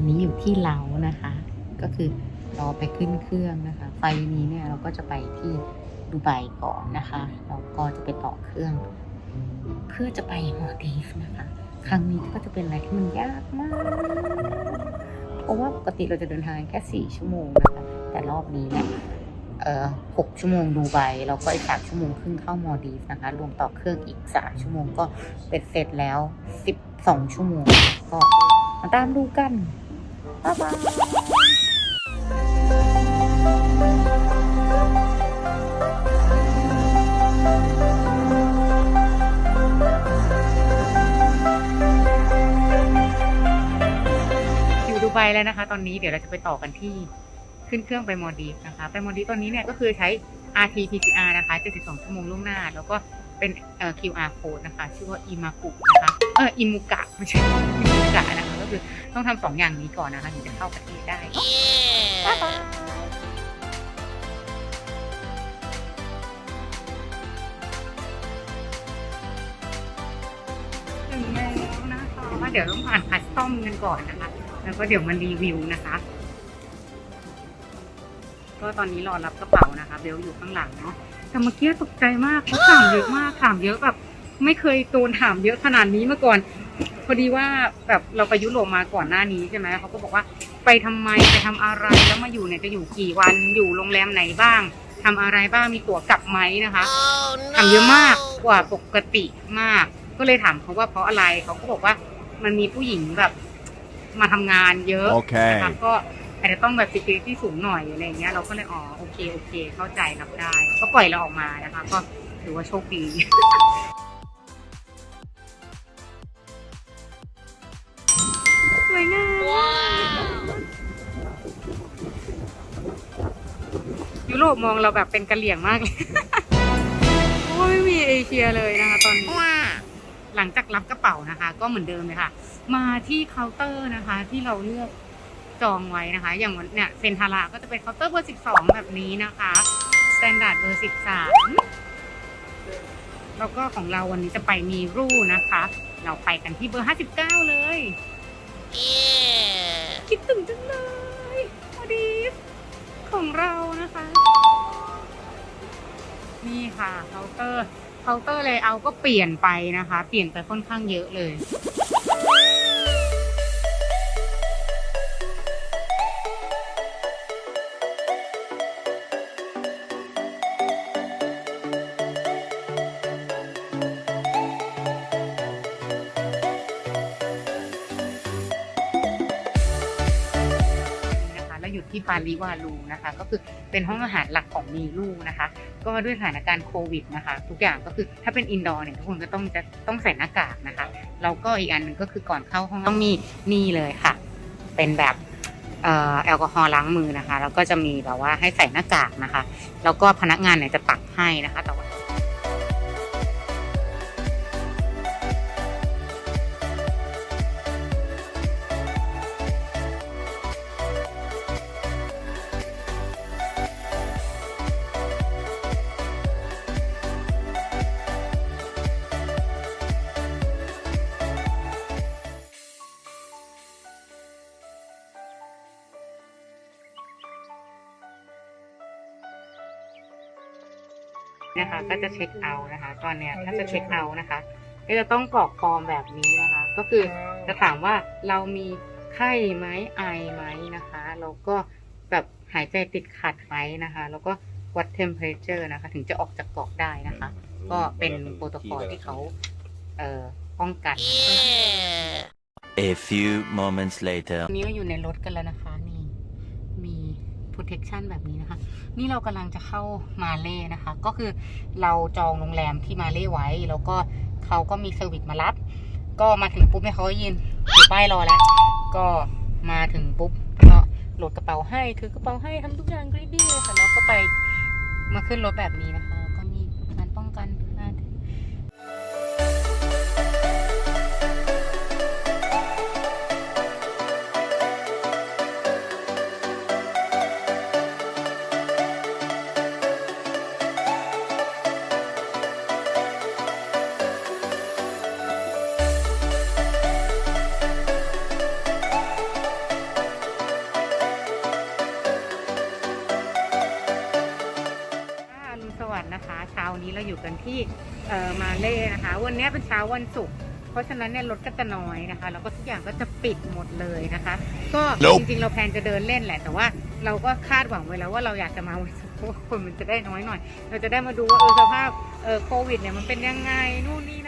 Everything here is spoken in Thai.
อนนี้อยู่ที่เลานะคะ ก็คือรอไปขึ้นเครื่องนะคะ ไฟนี้เนี่ยเราก็จะไปที่ดูไบก่อนนะคะแล้วก็จะไปต่อเครื่อง เพื่อจะไปมอลดีฟนะคะ ครั้งนี้ก็จะเป็นอะไรที่มันยากมาก เพราะว่าปกติเราจะเดินทางแค่สี่ชั่วโมงนะคะ แต่รอบนี้เนี่ยเอ่อหกชั่วโมงดูไบแล้วก็อีกสามชั่วโมงครึ่งเข้ามอดีฟนะคะ รวมต่อเครื่องอีกสามชั่วโมงก็เป็นเสร็จแล้วสิบสองชั่วโมง ก็มาตามดูกัน บ๊ายบายอยู่ดูไบแล้วนะคะตอนนี้เดี๋ยวเราจะไปต่อกันที่ขึ้นเครื่องไปมอดีฟนะคะไปมอดีฟตอนนี้เนี่ยก็คือใช้ rt pcr นะคะ 72 ชั่วโมงล่วงหน้า แล้วก็เป็น qr code นะคะ ชื่อว่าอิมากุนะคะเอออิมุกะไม่ใช่อิมุกะนะ คะก็คือต้องทำสองอย่างนี้ก่อนนะคะถึงจะเข้าประเทศได้บ๊ายบายถึงแล้วนะคะเดี๋ยวต้องผ่านคัสตอมกันก่อนนะคะ แล้วก็เดี๋ยวมันรีวิวนะคะ ก็ตอนนี้รอรับกระเป๋านะคะ เบลอยู่ข้างหลังเนาะแต่เมื่อกี้ตกใจมากเขาถามเยอะมากถามเยอะแบบไม่เคยโดนถามเยอะขนาดนี้มาก่อนพ อดีว่าแบบเราไปยุโรปมาก่อนหน้านี้ใช่ไหมเขาก็บอกว่าไปทำไมไปทำอะไรแล้วมาอยู่เนี่ยจะอยู่กี่วันอยู่โรงแรมไหนบ้างทำอะไรบ้างมีตั๋วกลับไหมนะคะถามเยอะมากกว่าปกติมาก ก็เลยถามเขาว่าเพราะอะไรเขาก็บอกว่ามันมีผู้หญิงแบบมาทำงานเยอะ Okay. นะคะก็อาจจะต้องแบบ security สูงหน่อยอะไรอย่างเงี้ยเราก็เลยอ๋อโอเคโอเค เข้าใจรับได้ ก็ปล่อยเราออกมานะคะ ก็ถือว่าโชคดี วยงามยุโรปมองเราแบบเป็นกะเหลี่ยงมากเลยเพราะว่าไม่มีเอเชียเลยนะคะตอนนี้ หลังจากรับกระเป๋านะคะ ก็เหมือนเดิมเลยค่ะ มาที่เคาน์เตอร์นะคะ ที่เราเลือกจองไว้นะคะ อย่างวันเนี่ยเซนทาราก็จะเป็นเคาน์เตอร์เบอร์ 12 แบบนี้นะคะสแตนดาร์ดเบอร์ 13 แล้วก็ของเราวันนี้จะไปมีรูนะคะ เราไปกันที่เบอร์ 59 เลย คิดถึงจังเลยพอดีของเรานะคะ นี่ค่ะเคาน์เตอร์เคาน์เตอร์เลยเอาก็เปลี่ยนไปนะคะ เปลี่ยนไปค่อนข้างเยอะเลย อยู่ที่ปาริวาลูนะคะ ก็คือเป็นห้องอาหารหลักของมีลูนะคะ ก็ด้วยสถานการณ์โควิดนะคะ ทุกอย่างก็คือถ้าเป็นอินดอร์เนี่ยทุกคนก็ต้องจะต้องใส่หน้ากากนะคะแล้วก็อีกอันหนึ่งก็คือก่อนเข้าห้องต้องมีนี่เลยค่ะ เป็นแบบเอ่อแอลกอฮอล์ล้างมือนะคะ แล้วก็จะมีแบบว่าให้ใส่หน้ากากนะคะ แล้วก็พนักงานเนี่ยจะตักให้นะคะแต่ นะคะ ก็จะเช็คเอาท์นะคะ ตอนเนี้ยถ้าจะเช็คเอาท์นะคะ ก็จะต้องกรอกฟอร์มแบบนี้นะคะ ก็คือจะถามว่าเรามีไข้ไหมไอไหมนะคะแล้วก็แบบหายใจติดขัดไหมนะคะ แล้วก็วัด temperature นะคะ ถึงจะออกจากเกาะได้นะคะ ก็เป็นโปรโตคอลที่เขาเอ่อป้องกัน A few moments later. วันนี้เราอยู่ในรถกันแล้วนะคะนี่มี protection แบบนี้นะคะ นี่เรากำลังจะเข้ามาเล่นะคะ ก็คือเราจองโรงแรมที่มาเล่ไว้ แล้วก็เขาก็มีเซอร์วิสมารับ ก็มาถึงปุ๊บเนี่ยเขาก็ยืนถือป้ายรอแล้ว ก็มาถึงปุ๊บก็โหลดกระเป๋าให้ถือกระเป๋าให้ทำทุกอย่างกรีดี้เลยค่ะแล้วก็ไปมาขึ้นรถแบบนี้นะคะ วันนี้เราอยู่กันที่เอ่อมาเล่นะคะ วันนี้เป็นเช้าวันศุกร์เพราะฉะนั้นเนี่ยรถก็จะน้อยนะคะ แล้วก็ทุกอย่างก็จะปิดหมดเลยนะคะ ก็ Nope จริงๆเราแพลนจะเดินเล่นแหละ แต่ว่าเราก็คาดหวังไว้แล้วว่าเราอยากจะมาวันศุกร์เพราะว่าคนมันจะได้น้อยหน่อย เราจะได้มาดูว่าเออสภาพเออโควิดเนี่ยมันเป็นยังไงนู่นนี่